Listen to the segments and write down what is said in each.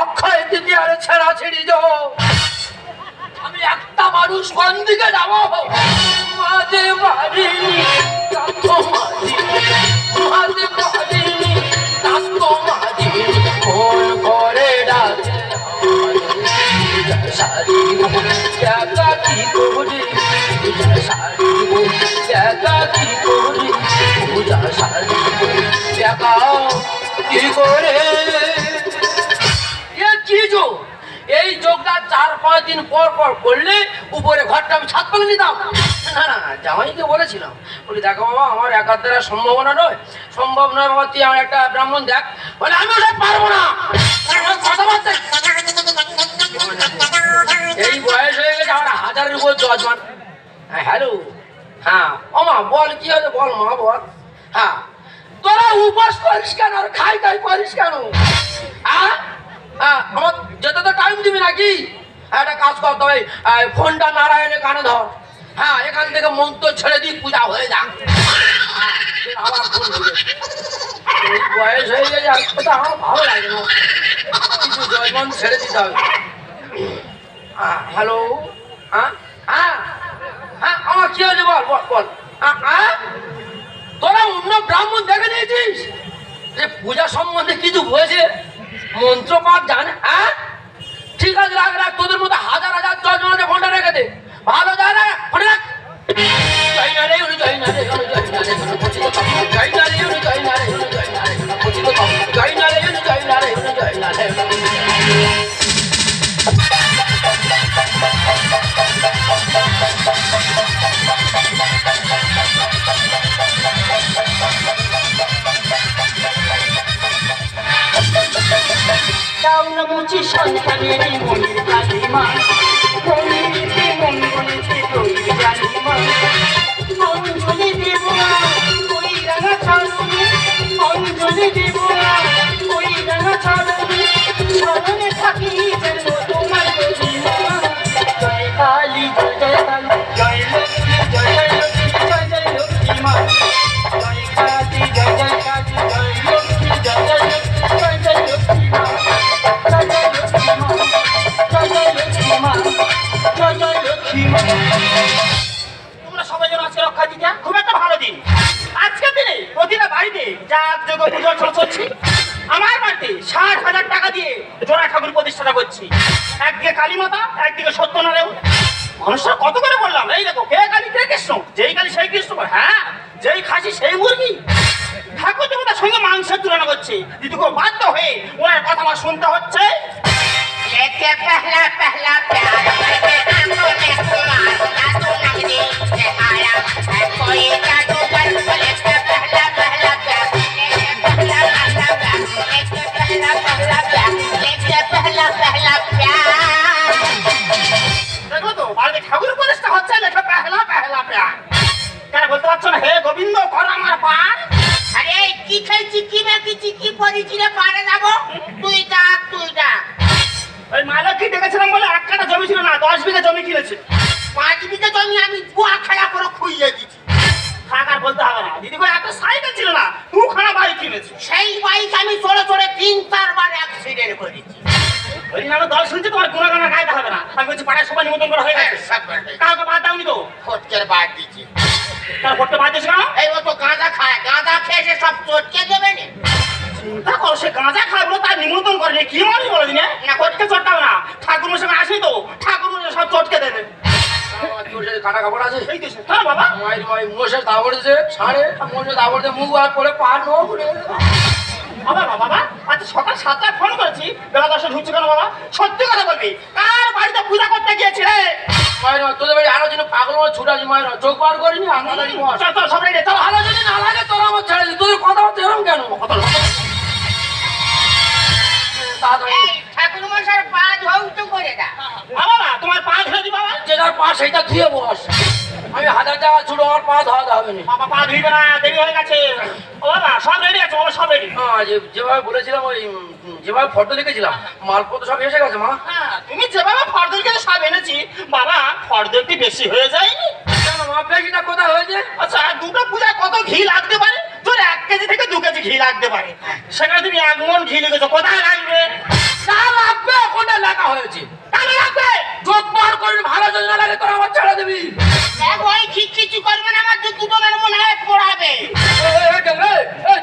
অক্ষয় তৃতীয়ারে ছেড়া ছেড়ি জো আমি একটা মানুষ কোন দিকে যাব মাঝে মারিনি মাঝে মারিনি কান্ত করে ডাকে সারি কি করি কি করি কি যোগ এই যোগটা চার পাঁচ দিন পর পর করলে উপরে ঘরটা আমি ছাদ পেলে নিতাম না না জামাইকে বলেছিলাম বলি দেখো বাবা আমার একার দ্বারা সম্ভাবনা নয় সম্ভব নয় বাবা তুই আমার একটা ব্রাহ্মণ দেখ বলে আমি ওসব পারব না কথাবার্তা এই বয়স হয়ে গেছে, আমার হাজারের উপর জজমান হ্যাঁ হ্যালো? হ্যাঁ ওমা বল কি হয়েছে বল মা বল। হ্যাঁ তোরা উপাস করিস কেন আর খাই খাই করিস কেন? হ্যাঁ? হ্যাঁ আমার যেতে তো টাইম দিবি নাকি? হ্যাঁ, একটা কাজ কর তবে ফোনটা নারায়ণের কানে ধর। হ্যাঁ এখান থেকে মন্ত্র ছেড়ে দিই পূজা হয়ে যাক। বয়স হয়ে গেছে আর আমার ভালো লাগে না কিছু জয়মন ছেড়ে দিতে হবে হ্যাঁ, হ্যালো হ্যাঁ? কি হয়েছে হ্যাঁ, হ্যাঁ তোরা অন্য ব্রাহ্মণ দেখে নিয়েছিস যে পূজা সম্বন্ধে কিছু হয়েছে মন্ত্র পাঠ জানে হ্যাঁ ঠিক আছে রাখ রাখ তোদের মতো হাজার হাজার জন আছে ফোনটা রেখে দে ভালো যায় না ফোনে রাখ জয় না রে জয় না রে জয় না রে। জয় না রে জয় না রে জয় না রে। জয় না রে জয় না রে ঠাকুর দেবতার সঙ্গে মাংসের তুলনা করছে দিদিকে বাধ্য হয়ে ওনার কথা আমার শুনতে হচ্ছে लेके पहला पहला प्यार करके आंखों में खुमार जादू नगरी से आया है कोई जादूगर लेके पहला पहला प्यार लेके पहला पहला प्यार लेके पहला पहला प्यार लेके पहला पहला प्यार দেখো তো বাড়িতে ঠাকুর প্রতিষ্ঠা হচ্ছে লেখা পেহলা পেহলা প্যার কেন বলতে পারছো না হে গোবিন্দ কর আমার পার আরে কি খেলছি কি মেখেছি কি পড়েছি রে? পারে যাব? তুই ডাক তুই ডাক ওই মালকী ডেকেছিলাম বলে এক কাটা জমি ছিল না দশ বিঘা জমি কিনেছে। পাঁচ বিঘে জমি আমি গুয়া খেলা করে খুইয়ে দিচ্ছি থাক আর বলতে হবে না। দিদি করে এত সাইকেল ছিল না তুই খানা বাড়ি কিনেছে। সেই বাইক আমি চড়ে চড়ে তিন চারবার অ্যাক্সিডেন্ট করেছি। ওই নামে দল শুনছে তোমার কোনো গানা গাইতে হবে না। আমি বলছি পাড়ায় সবাই নিমন্ত্রণ করা হয়ে গেছে। কাউকে বাদ দাওনি তো? ফটকের বাদ গাঁজা খায় বলে তার নিমন্ত্রণ করেনি কি মানুষ বলে দিনে? না করতে চটকাবে না। ঠাকুর মশাই আসি তো। ঠাকুর মশাই সব চটকে দেবে। কাটা কাপড় আছে এই তো হ্যাঁ বাবা। মায়ের মায়ের মোষের দাবড় দিছে সাড়ে মোষের দাবড় দিয়ে মুখ আর করে পা নো করে বাবা বাবা। আচ্ছা সকাল সাতটায় ফোন করেছি। বেলা দশটা ঢুকছে কেন বাবা? সত্যি কথা বলবি। কার বাড়িতে পূজা করতে গিয়েছে রে? মায়ের তোদের বাড়ি আরও যেন পাগল ছুটাছি মায়ের। চোখ করিনি আন্দাজি মাছ চল চল সব রেডি চল ভালো যদি না লাগে তোরা আমার ছেড়ে তোদের কথা হচ্ছে এরকম কেন এই ঠাকুর মশার পা ধৌত করে দা। বাবা তোমার পা ধরে দি বাবা। যে যার পা সেইটা ধুয়ে বস। আমি হাজার টাকা ছুটো আমার পা ধোয়াতে হবে না। বাবা পা ধুইবে না দেরি হয়ে গেছে। ও বাবা সব রেডি আছে বাবা সব রেডি হ্যাঁ, যেভাবে বলেছিলাম ওই যেভাবে ফটো মালপত্র সব এসে গেছে মা। হ্যাঁ তুমি যেভাবে ফর্দ সব এনেছি বাবা ফর্দ একটু বেশি হয়ে যায়নি? কেন মা মামা বেশিটা কোথায় হয়েছে? আচ্ছা দুটো পূজায় কত ঘি লাগতে পারে? কেজি থেকে দু কেজি ঘি লাগতে পারে। সেখানে তুমি এক মন ঘি লেগেছো কোথায় লাগবে? যা লাগবে ওখানে লেখা হয়েছে। কেন লাগবে? যোগ করে ভালো যোজনা লাগে তোর আমার ছেড়ে দিবি। দেখ কিছু করবে না আমার দু- দুটো মনে হয় পড়াবে।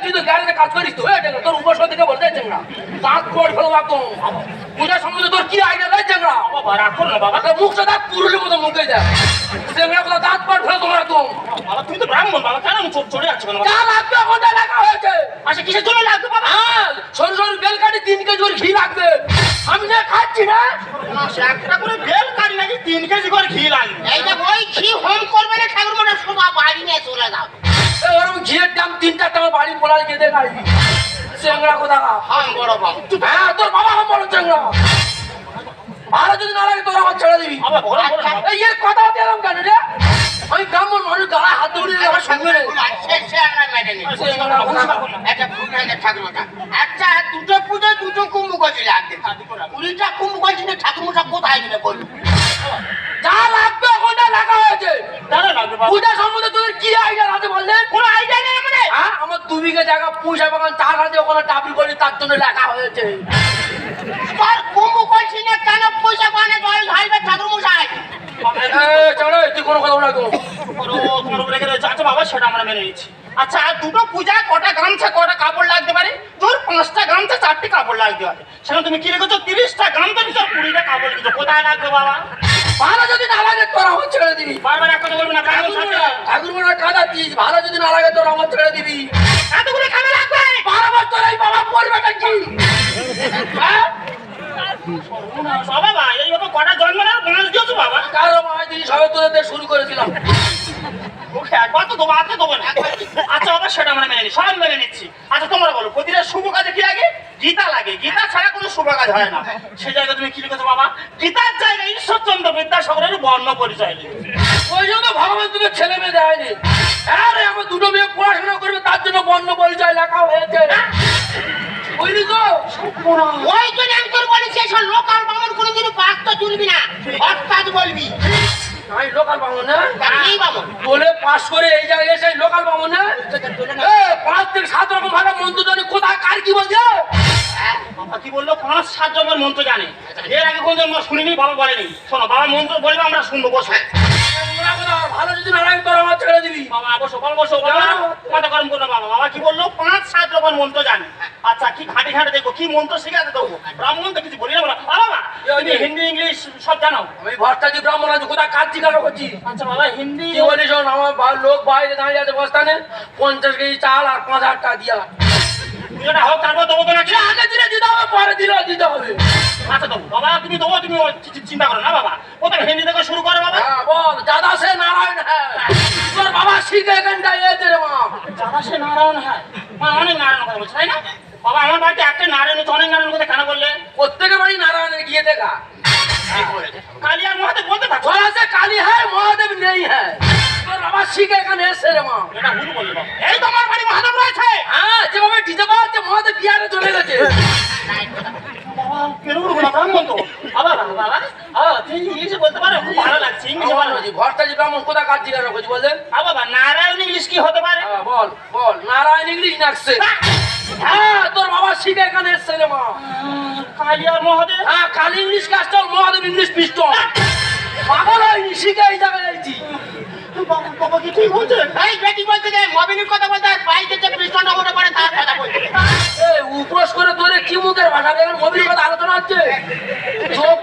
তুই তো গাড়িতে কাজ করিস তো তোর উপর থেকে বলতে চেঙ্গা দাঁত পড় ফেলো একদম পূজা সম্বন্ধে তোর কি আইডিয়া দেয় বাবা রাগ করো না বাবা তোর মুখটা দাঁত পুরুলের মতো মুখে দেয় চেঙ্গা কোথাও দাঁত পড় ফেলো তোমার একদম বাবা তুমি তো ব্রাহ্মণ বাবা কেন চোখ চড়ে যাচ্ছে কেন? যা লাগবে ওখানে লেখা হয়েছে। আচ্ছা কিসের জন্য লাগবে বাবা? হ্যাঁ সরু সরু বেল কাটি তিন কেজি করে ঘি লাগবে। আমি না খাচ্ছি না? একটা করে বেল কাটি নাকি তিন কেজি করে ঘি লাগবে? এই যে ওই ঘি হোম করবে না ঠাকুর মনে সোজা বাড়ি নিয়ে চলে যাও। ওরকম ঘিয়ের দাম বাড়ি চেংড়া কোথা হাম বড় বাবু। হ্যাঁ তোর বাবা আমার বড় চেংড়া ভালো যদি না লাগে তোর আমার ছেড়ে দিবি। আচ্ছা। এই এর কথা দিলাম কেন রে? আমি মানুষ হাত দৌড়িয়ে আমার সঙ্গে একটা ফুটাইলে ঠাকুরটা আচ্ছা দুটো পুজো দুটো কুম্ভ করছিল কুড়িটা কুম্ভ করছিল ঠাকুরমশা কোথায় গেলে যা লাগবে লেখা হয়েছে। পূজা সম্বন্ধে তোদের কি আইডিয়া আছে বললেন? কোনো আইডিয়া নেই আমাদের? হ্যাঁ? আমার দু বিঘে জায়গা পুষা বাগান চার হাতে ওখানে টাবি করি তার জন্য লেখা হয়েছে। তোর কেন জল ঢালবে চলো তুই কোনো কথা বলা। আচ্ছা বাবা সেটা আমরা মেনে নিচ্ছি। আচ্ছা আর দুটো পূজায় কটা গামছা কটা কাপড় লাগতে পারে? তোর পাঁচটা গামছা চারটে কাপড় লাগতে পারে। সেখানে তুমি কি রেখেছো তিরিশটা গামছা কুড়িটা কাপড় রেখেছো কোথায় লাগবে বাবা? ভালো যদি না লাগে তোর আমার ছেড়ে দিবি। বারবার এক কথা বলবি না ঠাকুর মনে কাঁদাচ্ছিস ভালো যদি না লাগে তোর আমার ছেড়ে দিবি। এতগুলো খাবে লাগবে। বারবার তোর এই বাবা পড়বেটা কি হ্যাঁ? বাবা কটা জন্ম দিয়েছ বাবা? কারও মায়ের দিন সবে তোদের শুরু করেছিলাম। একবার তো দেবো আজকে দেবো না। আচ্ছা বাবা সেটা আমরা মেনে নিই সব মেনে নিচ্ছি। আচ্ছা তোমরা বলো প্রতিটা শুভ কাজে কি লাগে? গীতা লাগে। গীতা শুভ কাজ হয় না। সেই জায়গায় তুমি কি লিখেছো বাবা? গীতার জায়গায় ঈশ্বরচন্দ্র বিদ্যাসাগরের বর্ণ পরিচয় লিখেছো। ওই জন্য ভগবান তোকে ছেলে মেয়ে দেয়নি। হ্যাঁ রে আমার দুটো মেয়ে পড়াশোনা করবে তার জন্য বর্ণ পরিচয় লেখা হয়েছে। বুঝলি তো? ওই জন্য আমি তোর বলেছি এসব লোকাল বামন কোনোদিন তো তুলবি না অর্থাৎ বলবি। আমি লোকাল বামন না? বলে পাস করে এই জায়গায় এসে লোকাল বামন না? পাঁচ থেকে সাত রকম ভাবে মন্ত্র কোথায় কার কি বলছে? বাবা কি বলল? পাঁচ সাত জন্মের মন্ত্র জানে। এর আগে কোনো জন্ম শুনিনি বাবা বলেনি। শোনো বাবা মন্ত্র বলবে আমরা শুনব বসো। ভালো যদি না লাগে তোর আমার ছেড়ে দিবি। বাবা বসো বাবা বসো বাবা মাথা গরম করো বাবা। বাবা কি বলল? পাঁচ সাত রকম মন্ত্র জানে। আচ্ছা কি ঘাটে ঘাটে দেখো কি মন্ত্র শিখাতে দেবো? ব্রাহ্মণ তো কিছু বলি না বলা। বাবা তুমি হিন্দি ইংলিশ সব জানো? আমি ভট্টাজি ব্রাহ্মণ আছি কোথায় কাজ জিজ্ঞাসা করছি? আচ্ছা বাবা হিন্দি কি আমার লোক বাইরে দাঁড়িয়ে আছে বস্তানে পঞ্চাশ কেজি চাল আর পাঁচ হাজার টাকা দিয়া। যেটা হোক তারপর দেবো তো নাকি? আগে দিলে দিতে হবে পরে দিলে দিতে হবে। আচ্ছা দেবো। বাবা তুমি দেবো তুমি চিন্তা করো না বাবা। প্রথমে হিন্দি থেকে শুরু করো বাবা। হ্যাঁ বল দাদা সে নারায়ণ হ্যাঁ। তোর বাবা শিখে এখানটায় এসে রে মা যারা সে নারায়ণ হ্যাঁ। মা অনেক নারায়ণ কথা বলছে তাই না? বাবা আমার বাড়িতে একটা নারায়ণ অনেক নারায়ণ কথা কেন বললে? প্রত্যেকের বাড়ি নারায়ণের গিয়ে দেখা। কালিয়ার কাজ জিজ্ঞাসা করছি বললেন আ বাবা নারায়ণ ইংলিশ কি হতে পারে? হ্যাঁ, বল বল। নারায়ণ ইংলিশ নাকছে হ্যাঁ। তোর বাবা শিখে এখানে এসছে রে মা। কালিয়া মহাদেব? হ্যাঁ Kali English castle Mahadev English pistol. পাগল হয়নি শিখে এই জায়গায় আইছি বাবা কি ঠিক বলছে এই বেটি বলতে যে মবিনের কথা বলতে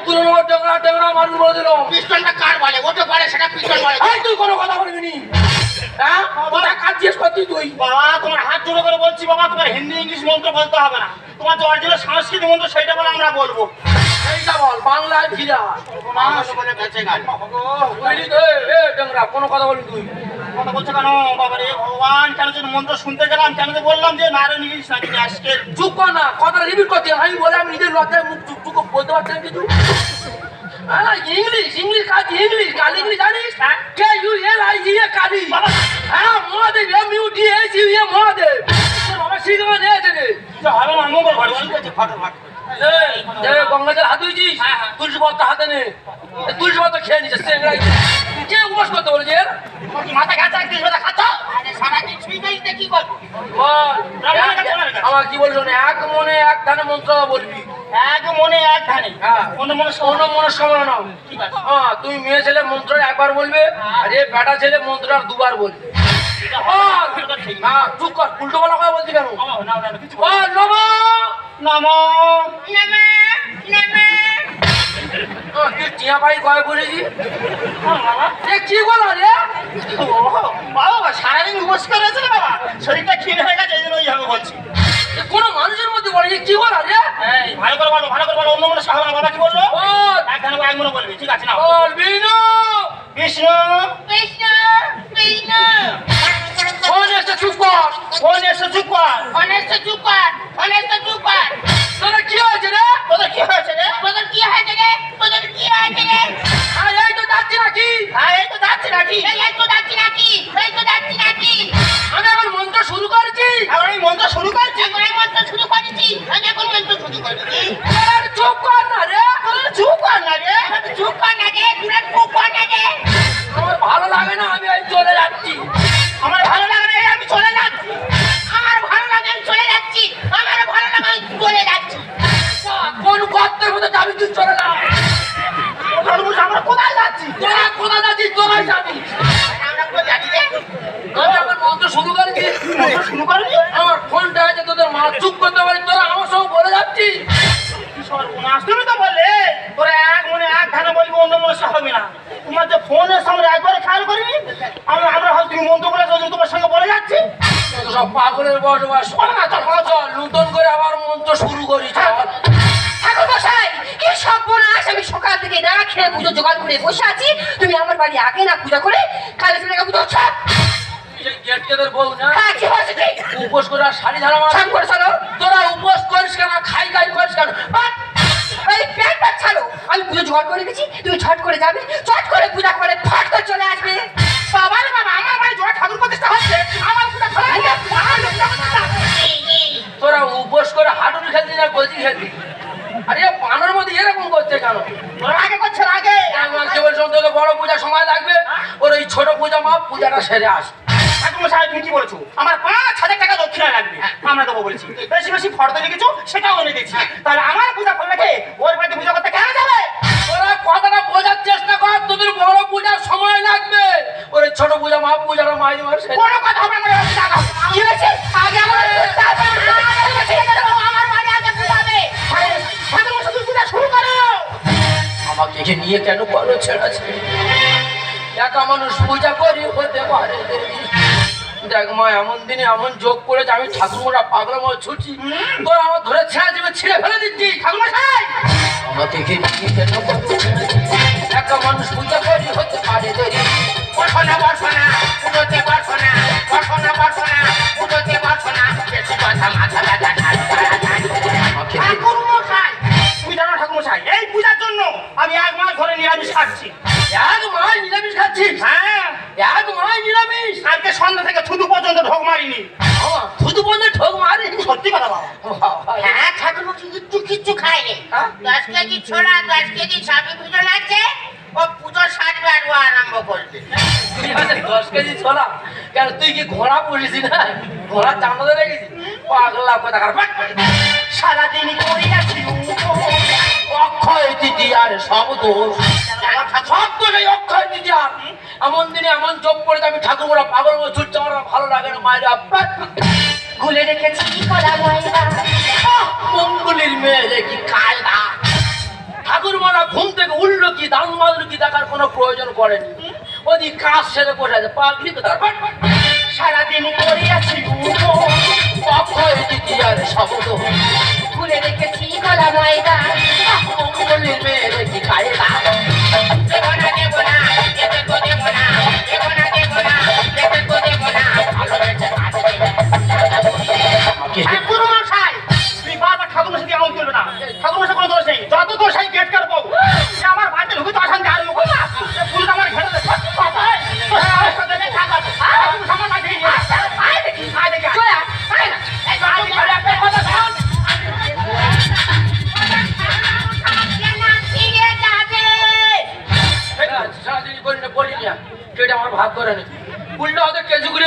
তুলে নেব টেংরা টেংরা মারুন বলে কার বলে ওটা বলে সেটা পিস্টন বলে এই তুই কোনো কথা বলবি নি? হ্যাঁ? কোথায় কাজ জিজ্ঞেস করছিস তুই? বাবা তোমার হাত জোড়ো করে বলছি বাবা তোমার হিন্দি ইংলিশ মন্ত্র বলতে হবে না। তোমার যে অরিজিনাল সাংস্কৃতিক মন্ত্র সেইটা বলে আমরা বলব। এইটা বল বাংলায় ভিড়া। কোনো কথা বলবি তুই। কথা বলছো কেন বাবা রে ভগবান কেন যে মন্ত্র শুনতে গেলাম কেন যে বললাম যে নারায়ণ ইংলিশ নাকি আজকে চুপ কর না কথাটা রিপিট করছি আমি বলে আমি নিজের লজ্জায় মুখ চুপ চুপ বলতে পারছি কিছু। হ্যাঁ ইংলিশ ইংলিশ কাজ ইংলিশ কাল ইংলিশ জানিস? K U L I G A Kali হ্যাঁ Mahadev M U D S U A Mahadev বাবা শিখে নিয়েছে রে হবে না মঙ্গল ঘরে ফটো ফটো এই, এই, গঙ্গা জল হাত হ্যাঁ, হ্যাঁ। হাতে খেয়ে নিচ্ছে কে বলেছে এক মনে ধানে মন্ত্র মনে এক ধানে হ্যাঁ। মনে মনে হ্যাঁ তুমি মেয়ে ছেলে মন্ত্র একবার বলবে আর এ বেটা ছেলে মন্ত্র আর দুবার বলবে। হ্যাঁ কর উল্টো বলা কথা বলছি কেন নেমে টিয়া পাই কয় বলেছি এ কি বলো রে? ও, বাবা সারাদিন উপোস করে আছে রে বাবা। শরীরটা ক্ষীণ হয়ে গেছে এই জন্য ওইভাবে বলছি। এ কোনো মানুষের মধ্যে বলে কি বলো রে? এই ভালো করে বলো ভালো করে বলো অন্য মনে সাহায্য বাবা কি বলল? বল। এক ধানে এক মনে বলবি ঠিক আছে না বল বিনু। বিষ্ণু। কৃষ্ণ কৃষ্ণ ফোন এসে চুপ কর। ফোন এসে চুপ কর। চুপ কর। অনেস্ত চুপ কর। তোরা কি হয়েছে রে? তোদের কি হয়েছে রে? তোদের কি হয়েছে রে? তোদের কি হয়েছে রে? আর এই তো যাচ্ছি নাকি? হ্যাঁ এই তো যাচ্ছি নাকি? এই তো যাচ্ছি নাকি? এই তো যাচ্ছি নাকি? আমি এখন মন্ত্র শুরু করেছি। এখন আমি মন্ত্র শুরু করছি? এখন মন্ত্র শুরু করেছি। আমি এখন মন্ত্র শুরু করেছি। যে সামনে একবারে খেয়াল করবি আমরা আমরা হয়তো তুমি মন্ত্র করে ওই তোমার সঙ্গে বলে যাচ্ছি। সব পাগলের বসবাস চল না চল। চল, নতুন করে আবার মন্ত্র শুরু করি চল। ঠাকুর মশাই কি সর্বনাশ আমি সকাল থেকে না খেয়ে পুজো জোগাড় করে বসে আছি। তুমি আমার বাড়ি আগে না পূজা করে কালে তুমি পুজো হচ্ছে। এই গেট না হ্যাঁ? কি হয়েছে কি? উপোস করে আর শাড়ি ধারা মার। করে চলো। তোরা উপোস করিস কেন খাই খাই করিস কেন? এই ছাড়ো। আমি পুজো জোগাড় করে রেখেছি তুমি ছট করে যাবে। ছট করে পূজা করে ফট করে চলে আসবে। বাবা রে বাবা, আমার বাড়ি জোড়া ঠাকুর প্রতিষ্ঠা হচ্ছে। আমার পূজা করে তোরা উপোস করে হাঁটুনি খেলতি না গলতি খেলতি? আরে পানের মধ্যে এরকম করছে কেন? আগে করছে আগে? বলছো তোকে বড় পূজা সময় লাগবে। ওর এই ছোট পূজা মা পূজাটা সেরে আস। ঠাকুর মশাই, তুমি কি বলেছ? আমার পাঁচ হাজার টাকা দক্ষিণা লাগবে। আমরা দেবো বলেছি। বেশি বেশি ফর্দ লিখেছো সেটাও এনে দিচ্ছি তাহলে ছোট পূজা মা পূজাটা মাই মার সেরে কোনো কথা হবে না কি হয়েছে? আগে আমার আমার বাড়ি আগে পূজাবে ঠাকুর মশাই তুমি পূজা শুরু করো। আমাকে নিয়ে কেন করো ছেড়া ছেড়ে একা মানুষ পূজা করি হতে পারে দেখ মা এমন দিনে এমন যোগ করেছে আমি ঠাকুরমোরা পাগলা মা ছুটছি। তোর আমার ধরে ছেড়ে দিবে ছিঁড়ে ফেলে দিচ্ছি। ঠাকুর মশাই আমাকে নিয়ে কেন? একা মানুষ পূজা করি হতে পারে দেরি বর্ষনা বর্ষনা পুজোতে ঠাল ঠাল। আমাকে একে- ঠাকুর মশাই তুমি জানো ঠাকুর মশাই এই পূজার জন্য আমি এক মাস ধরে নিরামিষ খাচ্ছি এক মাস নিরামিষ খাচ্ছিস হ্যাঁ এক মাস নিরামিষ কালকে সন্ধ্যা থেকে থুতু পর্যন্ত ঢোক মারিনি বাবা, শুধু বন্ধে ঠোক মারি সত্যি কথা বাবা হ্যাঁ ঠাকুর মশাই কিচ্ছু হ্যাঁ? দশ কেজি ছোড়া দশ কেজি সাপি পুজো আছে ও পুজো সাজবে আর আরম্ভ করবে কেন তুই কি ঘোড়া ঘোড়া কথা সারাদিন সব দোষ। এমন দিনে এমন চোখ পড়ে আমি ঠাকুর পাগল ছুটছে, আমার ভালো লাগে না, মায়ের আব্বা। গুলে রেখেছি মঙ্গলির মেয়ে কায়দা। ঠাকুর মারা ঘুম থেকে উঠল কি দান মাদুর কি দেখার কোনো প্রয়োজন পড়েনি। ওদি কাজ সেরে বসে আছে পাগলি তো তার সারাদিন করিয়াছি অক্ষয় তৃতীয়ার সব দোষ গুলে রেখেছি গলা ময়দা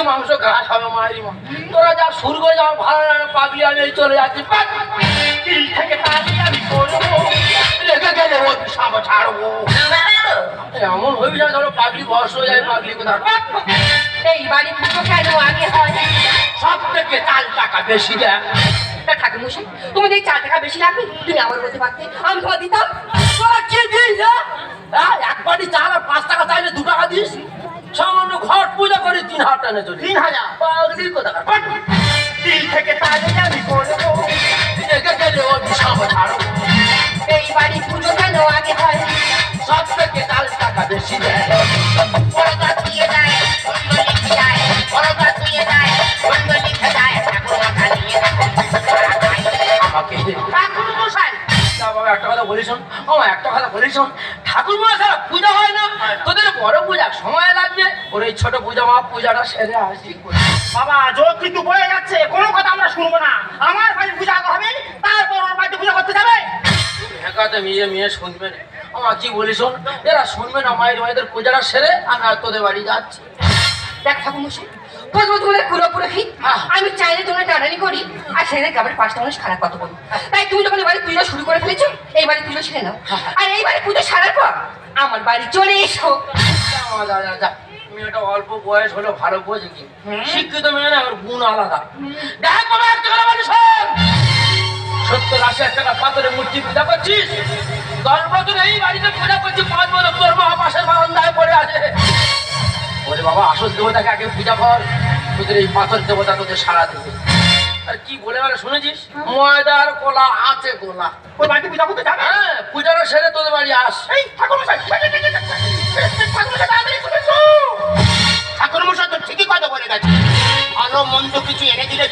মাংস ঘাস হবে মায়েরই মা তোরা যা শুরু করে যাও ভালো লাগে পাগলি আমি এই চলে যাচ্ছি। দিল থেকে তালি আমি করব। রেখে গেলে ও সামনে ছাড়বো। এমন হয়ে যায় ধরো পাগলি বয়স হয়ে যায় পাগলি কোথাও এই বাড়ি পুজো কেন আগে হয়? সব থেকে চাল টাকা বেশি দেয়। তা ঠাকুর মশাই তোমাদের এই চার টাকা বেশি লাগবে তুমি আমার বলতে পারতে আমি তোমার দিতাম। তোরা কি দিস হ্যাঁ? চাল আর পাঁচ টাকা চাইলে দু টাকা দিস? ঘট পূজা করে তিন হাজার টানে চলি তিন হাজার। পাগলি। দিল থেকে তাহলে আমি করব। গেলে ও এই বাড়ি পুজো কেন আগে হয়? সব থেকে তাল টাকা বেশি দেয়। শোন। আমার একটা কথা বলিস শোন। ঠাকুর মা ছাড়া পূজা হয় না। তোদের বড় পূজা সময় লাগবে। ওর এই ছোট পূজা মা পূজাটা সেরে আসি। বাবা যোগ কিন্তু বয়ে যাচ্ছে। কোনো কথা আমরা শুনব না। আমার বাড়ির পূজা আগে হবে তারপর ওর বাড়িতে পূজা করতে যাবে। হেঁকাতে মেয়ে মেয়ে শুনবে না। আমার কি বলিস শোন? এরা শুনবে না মায়ের মায়েদের পূজাটা সেরে আমি আর তোদের বাড়ি যাচ্ছি। দেখ ঠাকুর মশাই তোমাদের পুরোপুরি ফিট হ্যাঁ। আমি চাইলে তোমার টানানি করি। আর সেদের গ্রামের পাঁচটা মানুষ খারাপ কথা বলি তাই তুমি যখন এবারে পুজো শুরু করে ফেলেছো এই বাড়ি পুজো সেরে নাও। আর এইবারে পুজো সারার পর আমার বাড়ি চলে এসো। মেয়েটা অল্প বয়স হলো ভালো বোঝে কি শিক্ষিত মেয়ে না ওর গুণ আলাদা। দেখ বাবা একটা কথা বলি সত্তর আশি হাজার টাকা পাথরে মূর্তি পূজা করছিস? দশ বছর এই বাড়িতে পূজা করছিস পাঁচ বছর তোর মা পাশের বারান্দায় পড়ে আছে। ওরে বাবা আসল দেবতাকে আগে পূজা কর তোদের এই পাথর দেবতা তোদের সারা দেবে। আর কি বলে মানে শুনেছিস? ময়দার কলা আছে গোলা ওই বাড়িতে পূজা করতে যাবে? হ্যাঁ পূজাটা সেরে তোদের বাড়ি আস। এই ঠাকুর মশাই ঠাকুর মশাই তো ঠিকই কথা বলে গেছে। ভালো মন্দ কিছু এনে দিলে